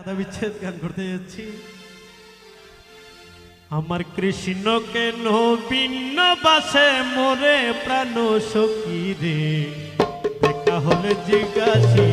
দাদা বিচ্ছেদ গান করতে যাচ্ছি। আমার কৃষ্ণ কেন ভিন্ন বাসে মোরে প্রাণ সকি রে। দেখা হলে জিজ্ঞাসি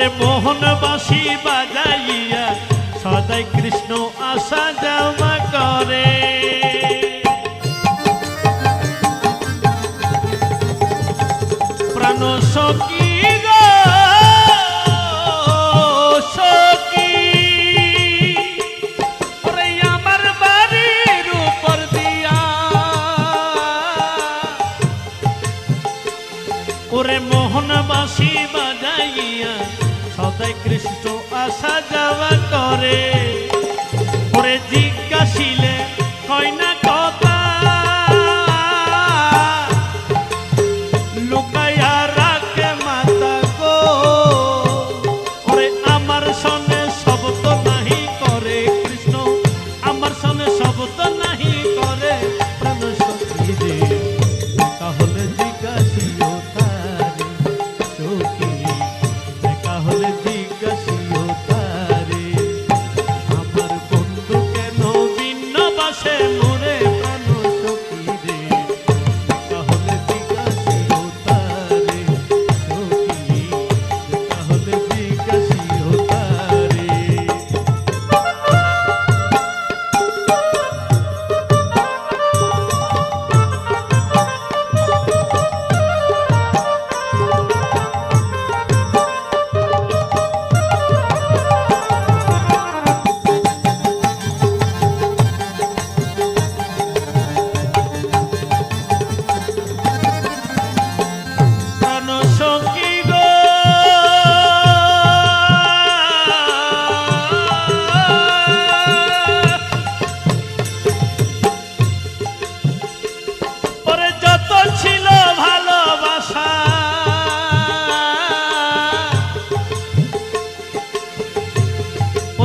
করে মোহন বাসি বাজাইয়া সদাই কৃষ্ণ আশা জামা করে। প্রাণ সখী মোহনবাসী বাজায় রাস্তায় কৃষ্ণ আসা যাওয়া করে পরে জিজ্ঞাসিল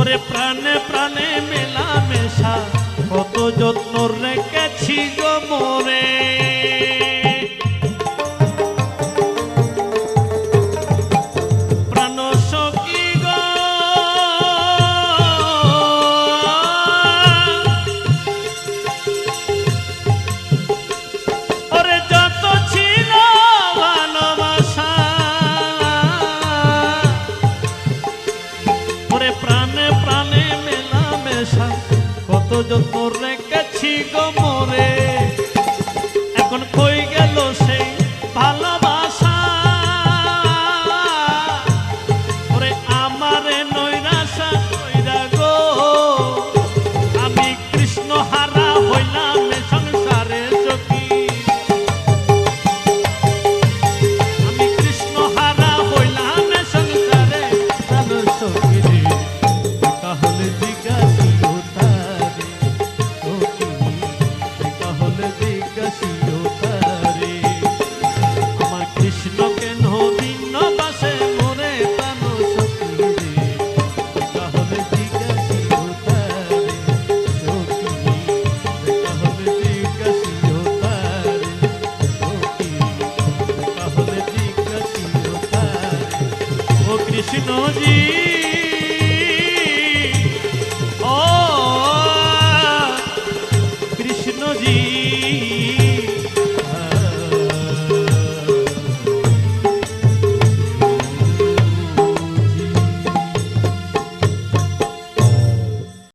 ওরে প্রাণে প্রাণে মেলা মেশা কত যত্ন রেখেছি গো মোরে। তোমারে প্রাণে প্রাণে মেলামেশা কত যত্ন রেখেছি গো মরে। এখন কই গেল João de